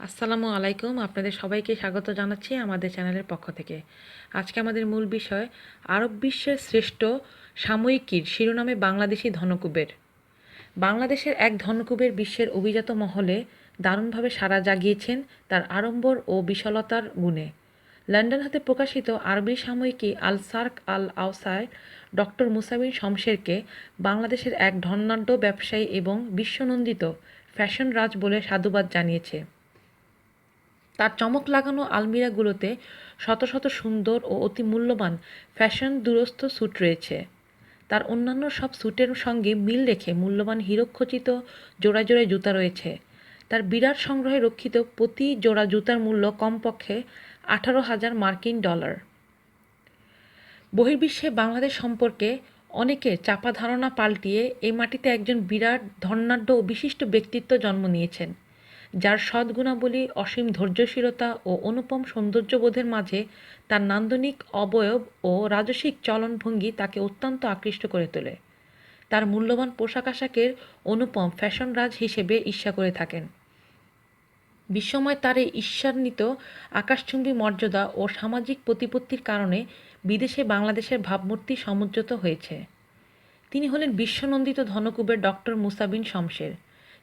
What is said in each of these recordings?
আসসালামু আলাইকুম। আপনাদের সবাইকে স্বাগত জানাচ্ছি আমাদের চ্যানেলের পক্ষ থেকে। আজকে আমাদের মূল বিষয়, আরব বিশ্বের শ্রেষ্ঠ সাময়িকীর শিরোনামে বাংলাদেশি ধনকুবের। বাংলাদেশের এক ধনকুবের বিশ্বের অভিজাত মহলে দারুণভাবে সাড়া জাগিয়েছেন তার আড়ম্বর ও বিশালতার গুণে। লন্ডন হাতে প্রকাশিত আরবি সাময়িকী আল সার্ক আল আওসায় ডক্টর মুসাবিন শমশেরকে বাংলাদেশের এক ধনাঢ্য ব্যবসায়ী এবং বিশ্বনন্দিত ফ্যাশন রাজ বলে সাধুবাদ জানিয়েছে। তার চমক লাগানো আলমিরাগুলোতে শত শত সুন্দর ও অতি মূল্যবান ফ্যাশন দুরস্থ স্যুট রয়েছে। তার অন্যান্য সব স্যুটের সঙ্গে মিল রেখে মূল্যবান হীরকখচিত জোড়ায় জোড়ায় জুতা রয়েছে। তার বিরাট সংগ্রহে রক্ষিত প্রতি জোড়া জুতার মূল্য কমপক্ষে আঠারো হাজার মার্কিন ডলার। বহির্বিশ্বে বাংলাদেশ সম্পর্কে অনেকের চাপা ধারণা পাল্টিয়ে এই মাটিতে একজন বিরাট ধর্নাঢ্য ও বিশিষ্ট ব্যক্তিত্ব জন্ম নিয়েছেন। যার সদ্গুণাবলী অসীম ধৈর্যশীলতা ও অনুপম সৌন্দর্যবোধের মাঝে তার নান্দনিক অবয়ব ও রাজসিক চলনভঙ্গি তাকে অত্যন্ত আকৃষ্ট করে তোলে। তার মূল্যবান পোশাক আশাকের অনুপম ফ্যাশন রাজ হিসেবে ঈর্ষা করে থাকেন। বিশ্বময় তার এই ঈর্ষান্বিত আকাশচুম্বী মর্যাদা ও সামাজিক প্রতিপত্তির কারণে বিদেশে বাংলাদেশের ভাবমূর্তি সমুজ্জত হয়েছে। তিনি হলেন বিশ্বনন্দিত ধনকুবের ডক্টর মুসাবিন শমশের।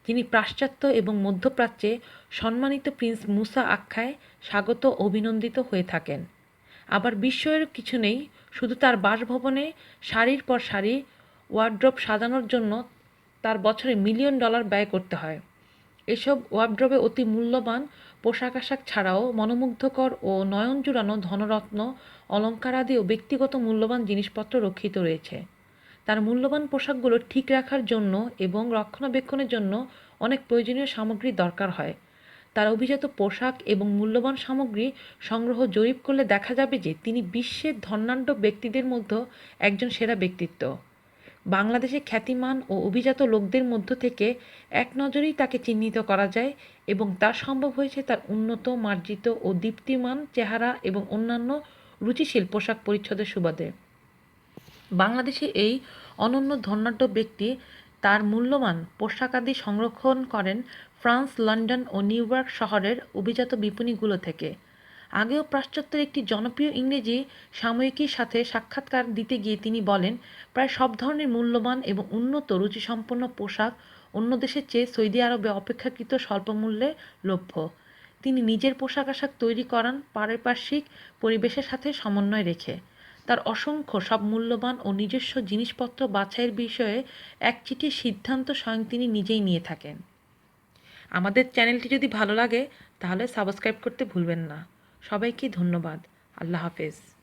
যিনি পাশ্চাত্য এবং মধ্যপ্রাচ্যে সম্মানিত প্রিন্স মুসা আখ্যায় স্বাগত অভিনন্দিত হয়ে থাকেন। আবার বিস্ময়ের কিছু নেই, শুধু তার বাসভবনে শাড়ির পর শাড়ি ওয়ার্ড্রপ সাজানোর জন্য তার বছরে মিলিয়ন ডলার ব্যয় করতে হয়। এসব ওয়ার্ড্রবে অতি মূল্যবান পোশাক আশাক ছাড়াও মনোমুগ্ধকর ও নয়ন জুড়ানো ধনরত্ন, অলঙ্কারাদি ও ব্যক্তিগত মূল্যবান জিনিসপত্র রক্ষিত রয়েছে। তার মূল্যবান পোশাকগুলো ঠিক রাখার জন্য এবং রক্ষণাবেক্ষণের জন্য অনেক প্রয়োজনীয় সামগ্রী দরকার হয়। তার অভিজাত পোশাক এবং মূল্যবান সামগ্রী সংগ্রহ জরিপ করলে দেখা যাবে যে তিনি বিশ্বের ধর্নাঢ্য ব্যক্তিদের মধ্যে একজন সেরা ব্যক্তিত্ব। বাংলাদেশে খ্যাতিমান ও অভিজাত লোকদের মধ্য থেকে এক নজরেই তাকে চিহ্নিত করা যায় এবং তা সম্ভব হয়েছে তার উন্নত, মার্জিত ও দীপ্তিমান চেহারা এবং অন্যান্য রুচিশীল পোশাক পরিচ্ছদের সুবাদে। বাংলাদেশে এই অনন্য ধনাঢ্য ব্যক্তি তার মূল্যবান পোশাকাদি সংরক্ষণ করেন ফ্রান্স, লন্ডন ও নিউ ইয়র্ক শহরের অভিজাত বিপণীগুলো থেকে। আগেও পাশ্চাত্যের একটি জনপ্রিয় ইংরেজি সাময়িকীর সাথে সাক্ষাৎকার দিতে গিয়ে তিনি বলেন, প্রায় সব ধরনের মূল্যবান এবং উন্নত রুচিসম্পন্ন পোশাক অন্য দেশের চেয়ে সৌদি আরবে অপেক্ষাকৃত স্বল্প মূল্যে লভ্য। তিনি নিজের পোশাক আশাক তৈরি করান পারিপার্শ্বিক পরিবেশের সাথে সমন্বয় রেখে। তার অসংখ্য সব মূল্যবান ও নিজস্ব জিনিসপত্র বাছাইয়ের বিষয়ে এক চিঠির সিদ্ধান্ত স্বয়ং তিনি নিজেই নিয়ে থাকেন। আমাদের চ্যানেলটি যদি ভালো লাগে, তাহলে সাবস্ক্রাইব করতে ভুলবেন না। সবাইকে ধন্যবাদ। আল্লাহ হাফেজ।